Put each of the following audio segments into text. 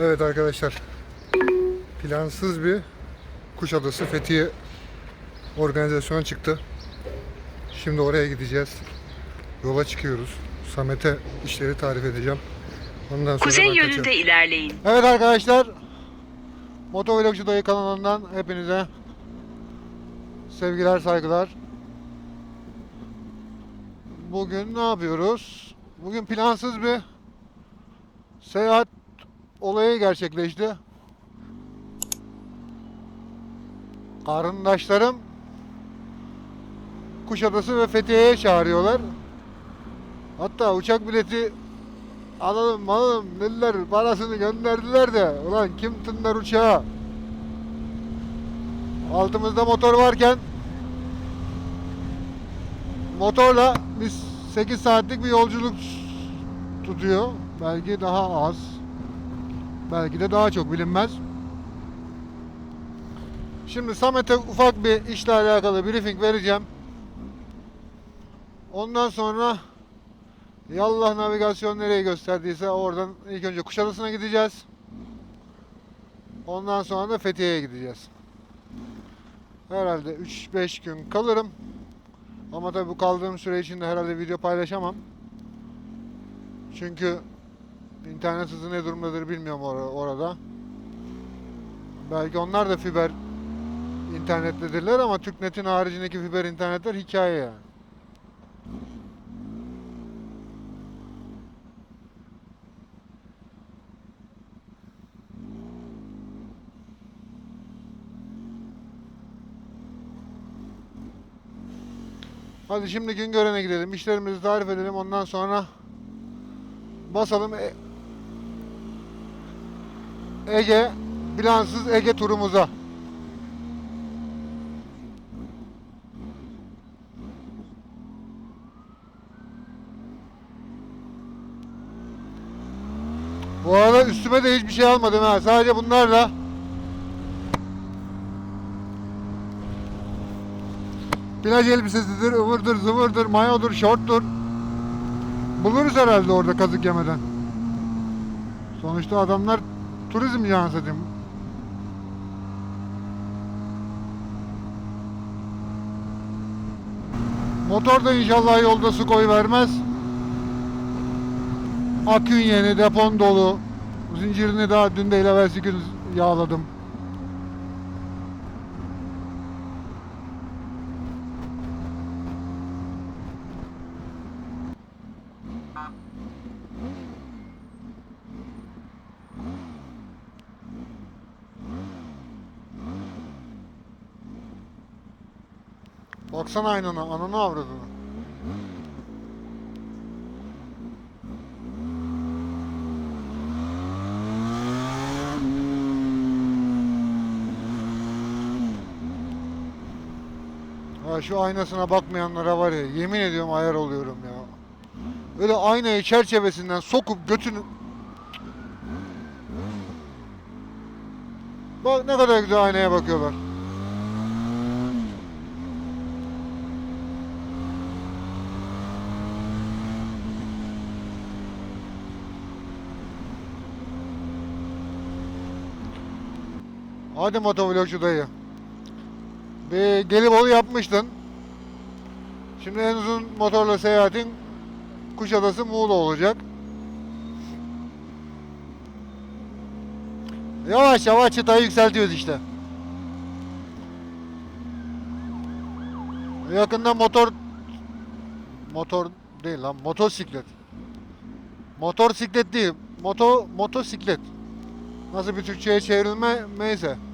Evet arkadaşlar. Plansız bir Kuşadası Fethiye organizasyona çıktı. Şimdi oraya gideceğiz. Yola çıkıyoruz. Samet'e işleri tarif edeceğim. Ondan sonra Kuzey yönünde kaçarım. ilerleyin. Evet arkadaşlar. Motovlogcu Dayı kanalından hepinize sevgiler saygılar. Bugün ne yapıyoruz? Bugün plansız bir seyahat olayı gerçekleşti. Karındaşlarım Kuşadası ve Fethiye'ye çağırıyorlar. Hatta uçak bileti alalım alalım dediler parasını gönderdiler de ulan kim tınlar uçağa altımızda motor varken motorla biz 8 saatlik bir yolculuk tutuyor belki daha az belki de daha çok bilinmez şimdi Samet'e ufak bir işle alakalı briefing vereceğim ondan sonra Yallah navigasyon nereye gösterdiyse oradan ilk önce Kuşadası'na gideceğiz. Ondan sonra da Fethiye'ye gideceğiz. Herhalde 3-5 gün kalırım. Ama tabii bu kaldığım süre içinde herhalde video paylaşamam. Çünkü internet hızı ne durumdadır bilmiyorum or- orada. Belki onlar da fiber internettedirler ama TürkNet'in haricindeki fiber internetler hikaye yani. Hadi şimdi Güngören'e gidelim. İşlerimizi tarif edelim. Ondan sonra basalım E- Ege plansız Ege turumuza. Bu arada üstüme de hiçbir şey almadım ha. Sadece bunlarla Plaj elbisesidir, ıvırdır, zıvırdır, mayodur, şorttur. Buluruz herhalde orada kazık yemeden. Sonuçta adamlar turizm yani satayım. Motor da inşallah yolda su koy vermez. Akün yeni, depon dolu. Zincirini daha dün değil evvelsi gün yağladım. Baksana aynana, ananı avradını. Ha şu aynasına bakmayanlara var ya yemin ediyorum ayar oluyorum ya. Öyle aynayı çerçevesinden sokup götünü Bak ne kadar güzel aynaya bakıyorlar. Hadi motovlogcu dayı. Bir Gelibolu yapmıştın. Şimdi en uzun motorla seyahatin Kuşadası Muğla olacak. Yavaş yavaş çıtayı yükseltiyoruz işte. Yakında motor motor değil lan motosiklet. Motosiklet değil. Moto motosiklet. Nasıl bir Türkçe'ye çevrilme neyse.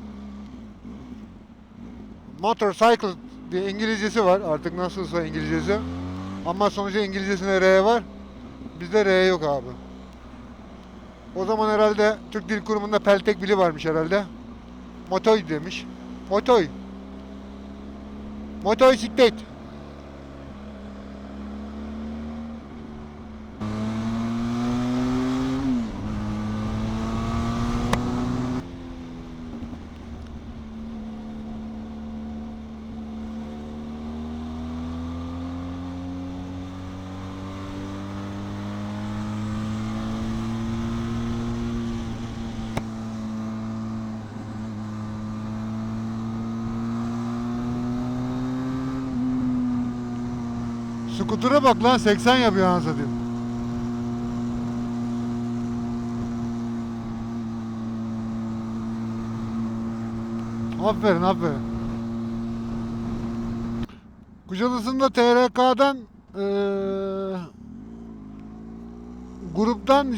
Motorcycle diye İngilizcesi var. Artık nasılsa İngilizcesi. Ama sonuçta İngilizcesinde R var. Bizde R yok abi. O zaman herhalde Türk Dil Kurumu'nda peltek bili varmış herhalde. Motoy demiş. Motoy. Motosiklet. Skutura bak lan 80 yapıyor anasını satayım. Aferin aferin. Kuşadası'nda TRK'dan eee gruptan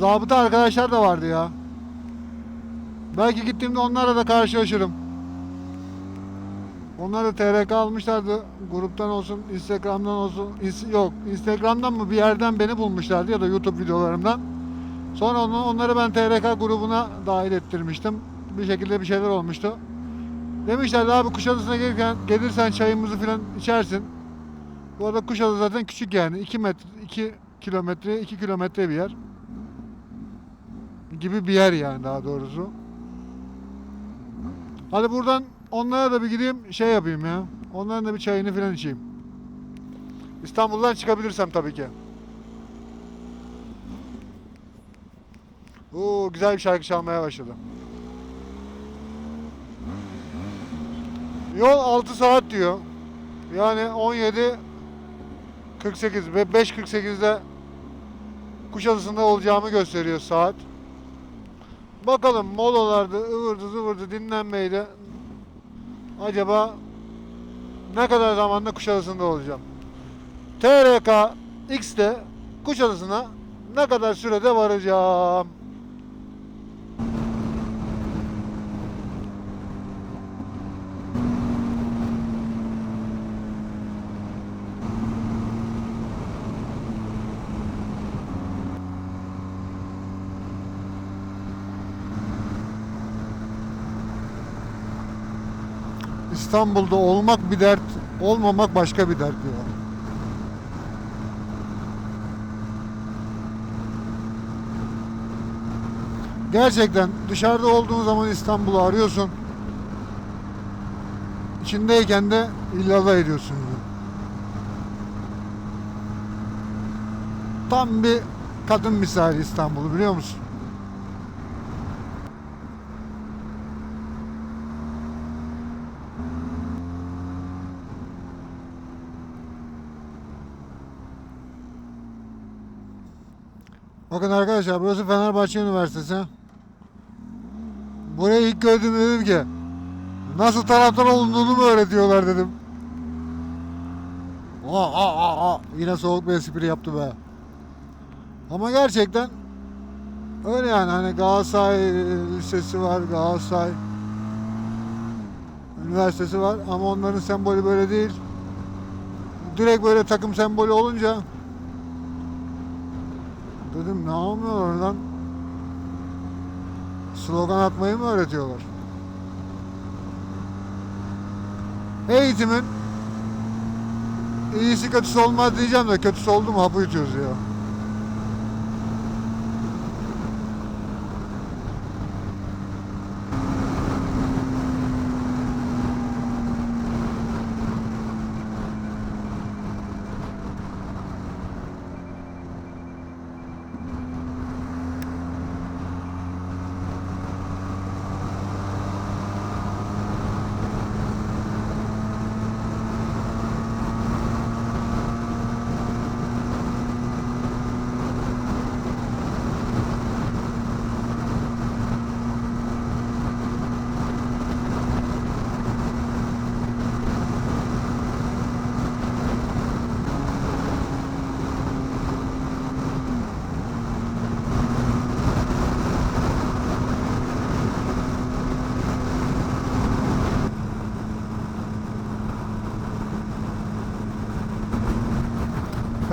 zabıta arkadaşlar da vardı ya. Belki gittiğimde onlarla da karşılaşırım. Onlar da TRK almışlardı. Gruptan olsun, Instagram'dan olsun. yok, Instagram'dan mı bir yerden beni bulmuşlardı ya da YouTube videolarımdan. Sonra onu, onları ben TRK grubuna dahil ettirmiştim. Bir şekilde bir şeyler olmuştu. Demişlerdi abi Kuşadası'na gelirken gelirsen çayımızı falan içersin. Bu arada Kuşadası zaten küçük yani. 2 metre, 2 kilometre, 2 kilometre bir yer. Gibi bir yer yani daha doğrusu. Hadi buradan onlara da bir gideyim şey yapayım ya. Onların da bir çayını falan içeyim. İstanbul'dan çıkabilirsem tabii ki. Oo güzel bir şarkı çalmaya başladı. Yol 6 saat diyor. Yani 17 48 ve 5.48'de Kuşadası'nda olacağımı gösteriyor saat. Bakalım molalarda ıvırdı zıvırdı dinlenmeydi. Acaba ne kadar zamanda Kuşadası'nda olacağım? TRK X'te Kuşadası'na ne kadar sürede varacağım? İstanbul'da olmak bir dert, olmamak başka bir dert ya. Gerçekten dışarıda olduğun zaman İstanbul'u arıyorsun. İçindeyken de illallah ediyorsun. Tam bir kadın misali İstanbul'u biliyor musun? Bakın arkadaşlar burası Fenerbahçe Üniversitesi. Burayı ilk gördüğümde dedim ki nasıl taraftar olunduğunu mu öğretiyorlar dedim. Aa, aa, aa. Yine soğuk bir espri yaptı be. Ama gerçekten öyle yani hani Galatasaray Lisesi var, Galatasaray Üniversitesi var ama onların sembolü böyle değil. Direkt böyle takım sembolü olunca Dedim ne yapıyorlar lan? Slogan atmayı mı öğretiyorlar? Eğitimin iyisi kötüsü olmaz diyeceğim de kötüsü oldu mu hapı yutuyoruz ya.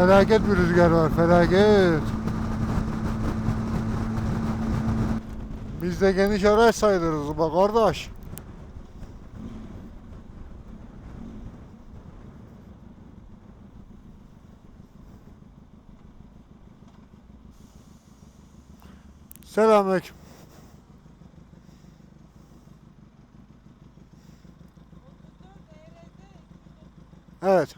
Felaket bir rüzgar var, felaket. Biz de geniş araç sayılırız bak kardeş. Selamünaleyküm. Evet.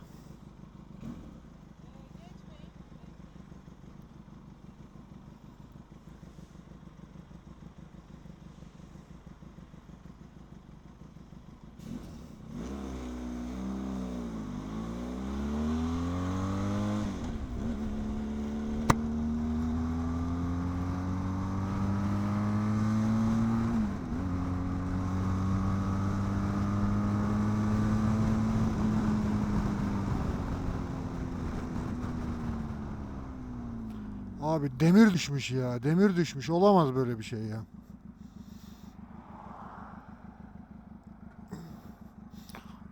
Abi demir düşmüş ya. Demir düşmüş. Olamaz böyle bir şey ya.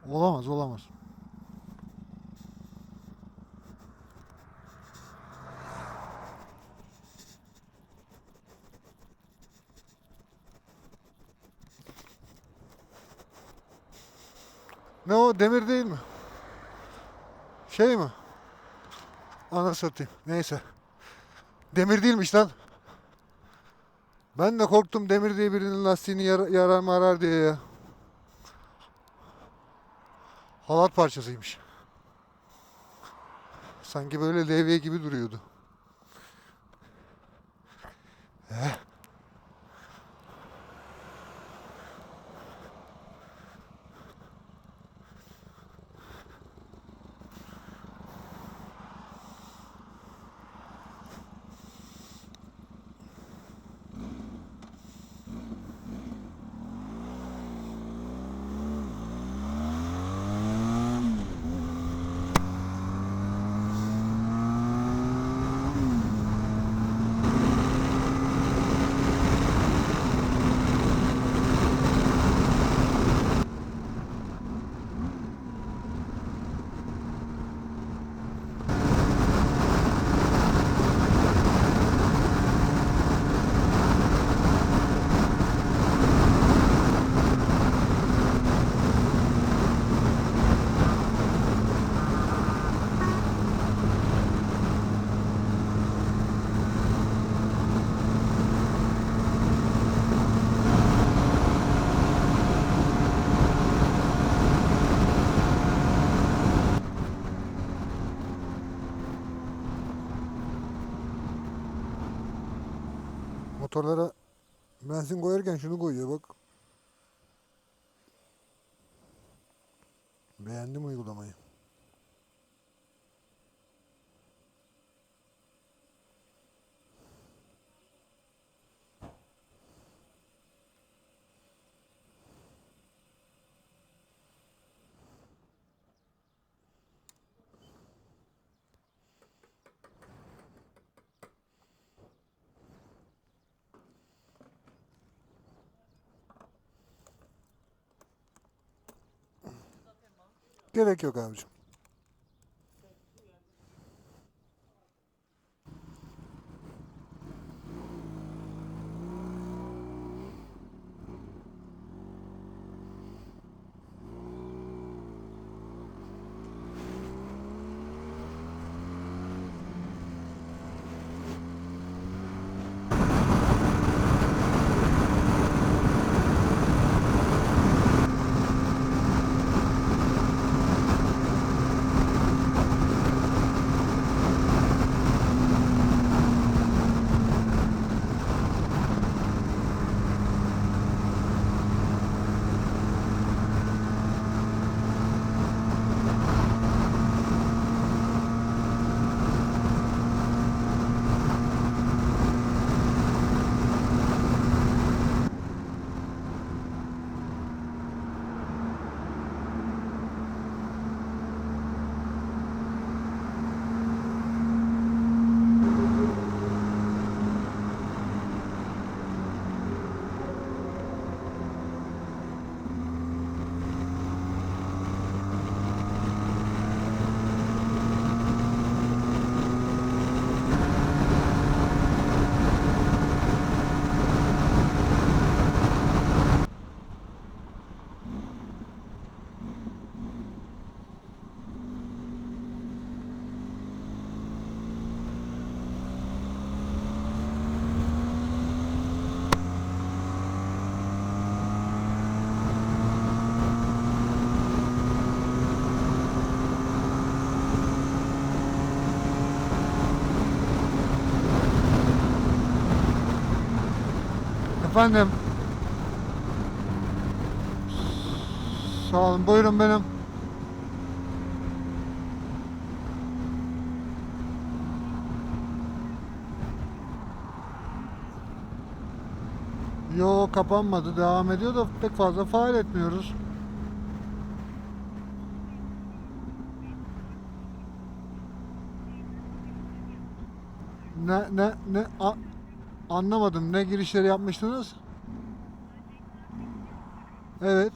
Olamaz, olamaz. Ne o demir değil mi? Şey mi? Ana satayım. Neyse. Demir değilmiş lan. Ben de korktum demir diye birinin lastiğini yar yarar marar diye ya. Halat parçasıymış. Sanki böyle levye gibi duruyordu. Eh. Motorlara benzin koyarken şunu koyuyor bak. Beğendim uygulamayı. Gerek yok abicim. Efendim. Sağ olun. Buyurun benim. Yo kapanmadı. Devam ediyor da pek fazla faal etmiyoruz. Ne ne ne a- anlamadım. Ne girişleri yapmıştınız? Evet.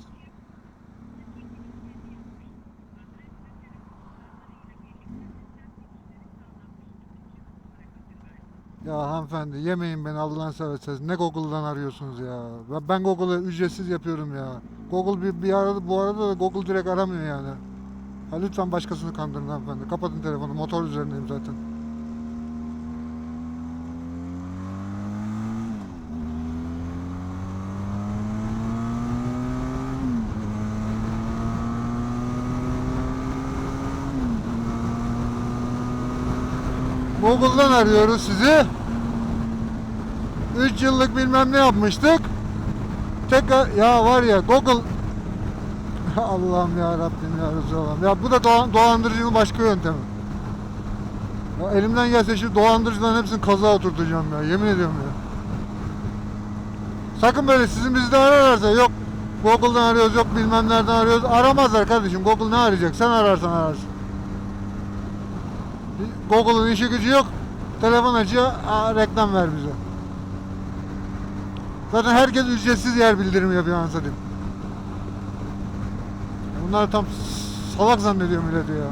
Ya hanımefendi yemeyin beni Allah'ın severseniz. Ne Google'dan arıyorsunuz ya? Ben Google'ı ücretsiz yapıyorum ya. Google bir, bir arada bu arada da Google direkt aramıyor yani. Ha, lütfen başkasını kandırın hanımefendi. Kapatın telefonu. Motor üzerindeyim zaten. Google'dan arıyoruz sizi. 3 yıllık bilmem ne yapmıştık. Tekrar ya var ya Google Allah'ım ya Rabbim ya Resulallah. Ya bu da dolan- dolandırıcının başka yöntemi. Ya elimden gelse şu dolandırıcıların hepsini kaza oturtacağım ya. Yemin ediyorum ya. Sakın böyle sizin bizi de ararlarsa yok Google'dan arıyoruz yok bilmem nereden arıyoruz. Aramazlar kardeşim. Google ne arayacak? Sen ararsan ararsın. Google'ın işi gücü yok. Telefon açıyor, reklam ver bize. Zaten herkes ücretsiz yer bildirimi yapıyor anasını. Bunlar tam salak zannediyor milleti ya.